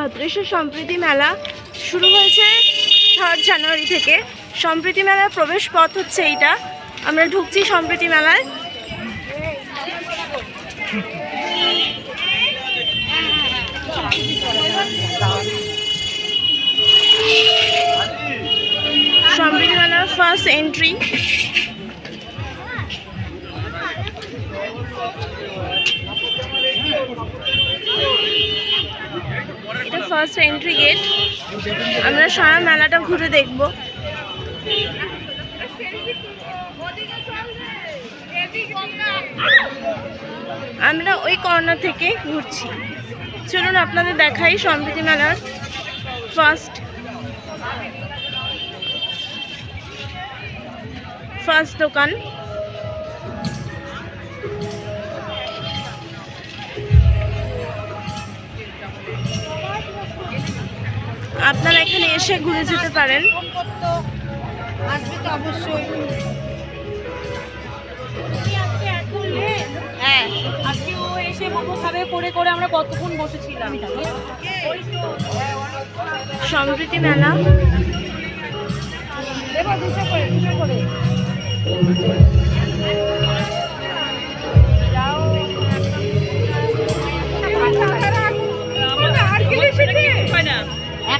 ভদ্রেশ্বর সম্প্রীতি মেলা শুরু হয়েছে থার্ড জানুয়ারি থেকে। সম্প্রীতি মেলার প্রবেশ পথ হচ্ছে এইটা। আমরা ঢুকছি সম্প্রীতি মেলায়। সম্প্রীতি মেলার ফার্স্ট এন্ট্রি এটা ফার্স্ট এন্ট্রি গেট আমরা সারা মেলাটা ঘুরে দেখব। আমরা ওই কর্নার থেকে ঘুরছি। চলুন আপনাদের দেখাই সম্প্রীতি মেলার ফার্স্ট ফার্স্ট দোকান। আপনারা এখানে এসে ঘুরে যেতে পারেন। আসবে তো অবশ্যই হ্যাঁ আজকে ও এসে মোমো খাবে করে করে আমরা কতক্ষণ বসেছিলাম। সম্প্রীতি মেলা। এবার দুটো করে দুটো করে।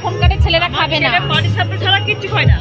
এখনকার ছেলেরা খাবে না। বাড়ির সামনে ছাড়া কিচ্ছু খায় না।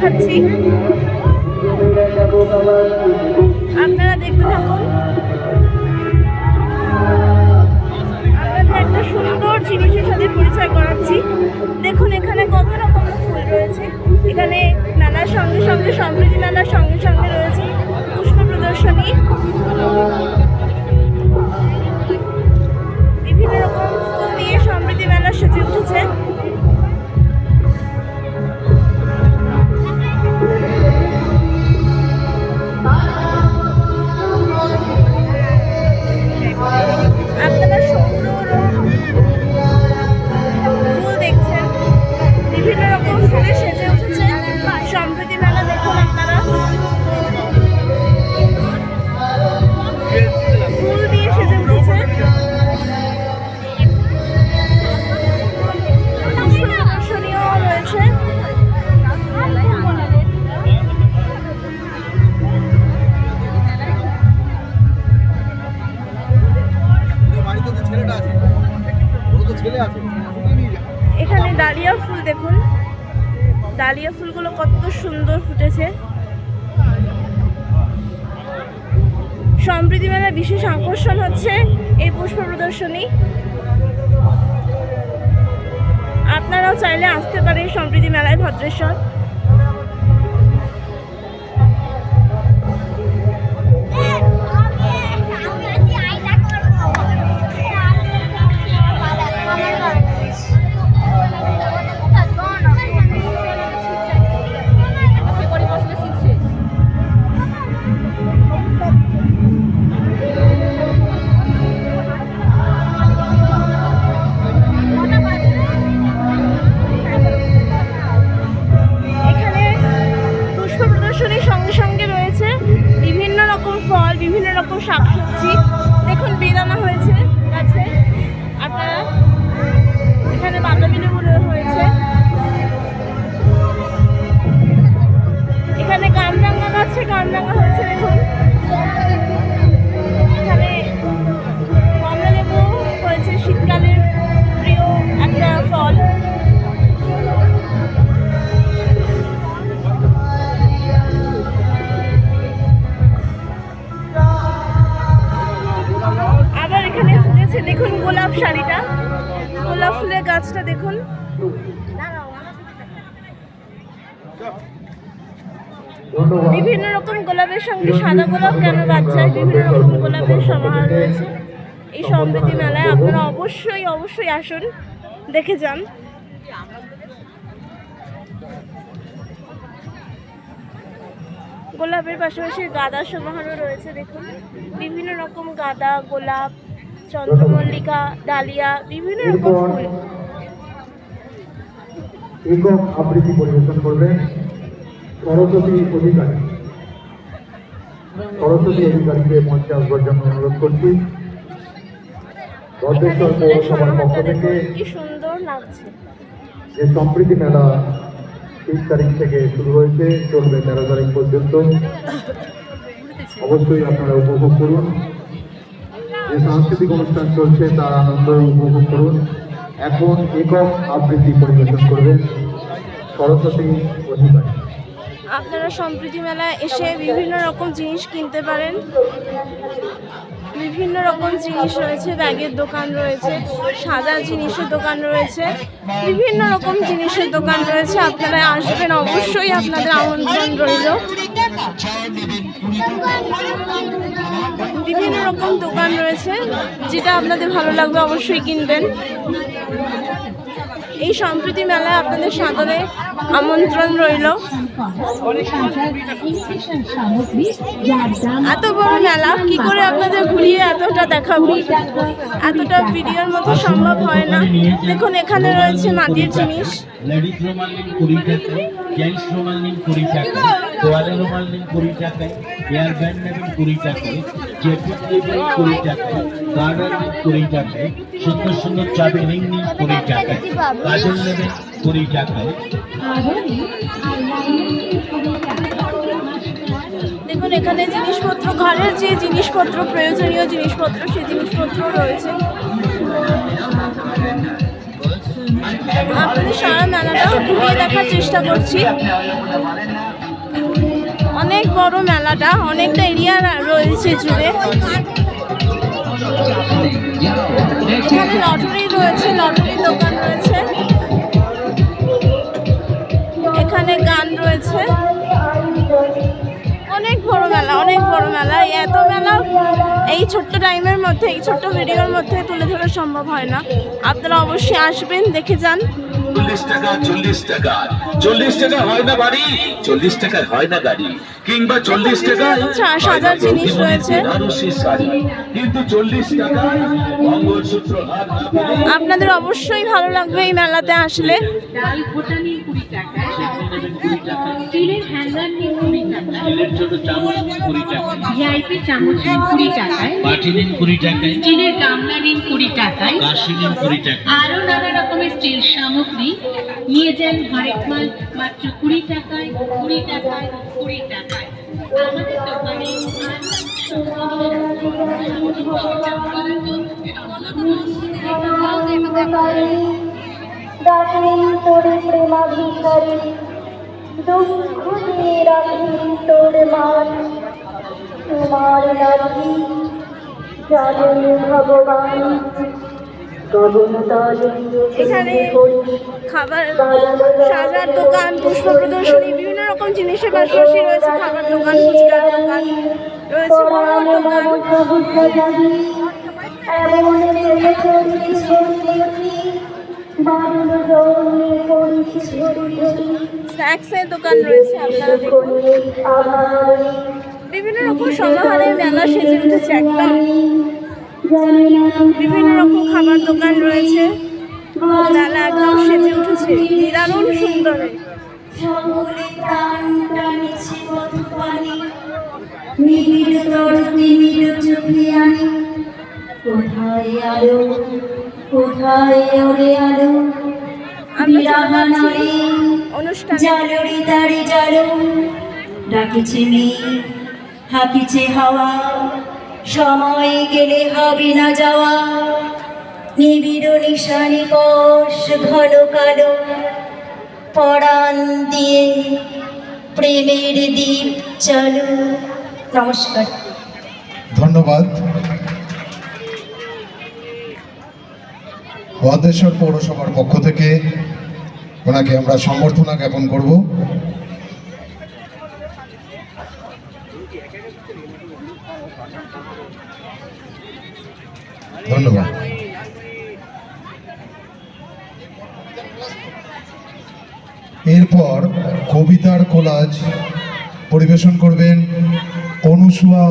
সিরিজ সম্প্রীতি মেলা বিশেষ আকর্ষণ হচ্ছে এই পুষ্প প্রদর্শনী। আপনারাও চাইলে আসতে পারেন সম্প্রীতি মেলায় ভদ্রেশ্বর। বিভিন্ন রকম শাকসবজি বিভিন্ন রকম গোলাপের সঙ্গে সাদা গোলাপ কেন বাদ যায়? বিভিন্ন রকম গোলাপের সমাহার রয়েছে। এই সমৃদ্ধি মেলায় আপনারা অবশ্যই অবশ্যই আসুন দেখে যান। গোলাপের পাশাপাশি গাঁদা সমাহারও রয়েছে দেখুন। বিভিন্ন রকম গাঁদা গোলাপ চন্দ্রমল্লিকা ডালিয়া বিভিন্ন রকম ফুল। একক আবৃত্তি পরিবেশন করবেন। সরস্বতী অধিকারী। সরস্বতী অধিকারীকে মঞ্চে আসবার জন্য অনুরোধ করছি। ভদ্রেশ্বর পৌরসভার পক্ষ থেকে যে সম্প্রীতি মেলা তিন তারিখ থেকে শুরু হয়েছে চলবে তেরো তারিখ পর্যন্ত। অবশ্যই আপনারা উপভোগ করুন। যে সাংস্কৃতিক অনুষ্ঠান চলছে তার আনন্দ উপভোগ করুন। এখন একক আবৃত্তি পরিবেশন করবেন সরস্বতী অধিকারী। আপনারা সম্প্রীতি মেলায় এসে বিভিন্ন রকম জিনিস কিনতে পারেন। বিভিন্ন রকম জিনিস রয়েছে, ব্যাগের দোকান রয়েছে, সাজার জিনিসের দোকান রয়েছে, বিভিন্ন রকম জিনিসের দোকান রয়েছে। আপনারা আসবেন অবশ্যই, আপনাদের আমন্ত্রণ রইল। বিভিন্ন রকম দোকান রয়েছে, যেটা আপনাদের ভালো লাগবে অবশ্যই কিনবেন। এই সম্প্রীতি মেলায় আপনাদের সাদরে আমন্ত্রণ রইল। এত বড় মেলা, কি করে আপনাদের ঘুরিয়ে এতটা দেখাবো? এতটা ভিডিওর মতো সম্ভব হয় না। দেখুন, এখানে রয়েছে মাটির জিনিস। লেডিস রোমাল কুড়ি জেন্টস রোমাল কুড়ি তোয়ালে রুমাল নিন কুড়ি টাকায় হেয়ার ব্যান্ড নেবেন কুড়ি টাকায় জেপিট নেবেন কুড়ি টাকায় গার্ডার নিন কুড়ি টাকায় সুন্দর সুন্দর চাবি রিং নিন কুড়ি টাকায় কাজল নেবেন কুড়ি টাকায় দেখুন, এখানে জিনিসপত্র, ঘরের যে জিনিসপত্র প্রয়োজনীয় জিনিসপত্র, সেই জিনিসপত্র রয়েছে। আপনাদের সারা মেলাটা ঘুরিয়ে দেখার চেষ্টা করছি। অনেক বড় মেলাটা, অনেকটা এরিয়া রয়েছে জুড়ে। এখানে লটারি রয়েছে লটারির দোকান রয়েছে। এখানে গান রয়েছে। অনেক বড় মেলা অনেক বড় মেলা। এই এত মেলা এই ছোট্ট টাইমের মধ্যে এই ছোট্ট ভিডিওর মধ্যে তুলে ধরা সম্ভব হয় না। আপনারা অবশ্যই আসবেন দেখে যান। চল্লিশ টাকা চল্লিশ টাকা। চল্লিশ টাকা হয় না বাড়ি? চল্লিশ টাকায় হয় না গাড়ি। কিংবা চল্লিশ টাকায় আচ্ছা, সাজার জিনিস রয়েছে। কিন্তু চল্লিশ মঙ্গলসূত্র আপনাদের অবশ্যই ভালো লাগবে এই মেলাতে আসলে। ডাল নিন ছোট চামচ নিন কুড়ি টাকায় ভিআইপি চামচ নিন কুড়ি টাকায়। বাটি নিন কুড়ি টাকায়। স্টিলের গামলা নিন কুড়ি টাকায়। কাশি নিন কুড়ি টাকায়। আরও নানা রকমের স্টিল সামগ্রী নিয়ে যান হরেক মাল মাত্র কুড়ি টাকায় কুড়ি টাকায় কুড়ি টাকায়। আমাদের দোকানে দাসিন তোরে প্রেমাধিকারী দুঃখ রাখি তোর মান তোমার নাকি জানেন ভগবান এখানে খাবার, সাজার দোকান পুষ্প প্রদর্শনী বিভিন্ন রকম জিনিসের পাশাপাশি রয়েছে খাবার দোকান, ফুচকার দোকান, রয়েছে দোকান। স্ন্যাক্সের দোকান রয়েছে বিভিন্ন রকম সেজে উঠেছে একদম বিভিন্ন রকম খাবার দোকান রয়েছে। মেলা একদম সেজে উঠেছে। দারুণ সুন্দর। নিবিড় আনি। কোথায় আলো? কোথায় ওরে আলো বিরাহানারে জালরি তারে ডাকিছে মেয়ে হাকিছে হাওয়া সময় গেলে হবে না যাওয়া। নিবিড় নিশানি কষ ঘন কালো। পরাণ দিয়ে প্রেমের দ্বীপ চালু। নমস্কার। ধন্যবাদ। বদ্রেশ্বর পৌরসভার পক্ষ থেকে ওনাকে আমরা সম্বর্ধনা জ্ঞাপন করব। ধন্যবাদ। এরপর কবিতার কোলাজ পরিবেশন করবেন অনুসুয়া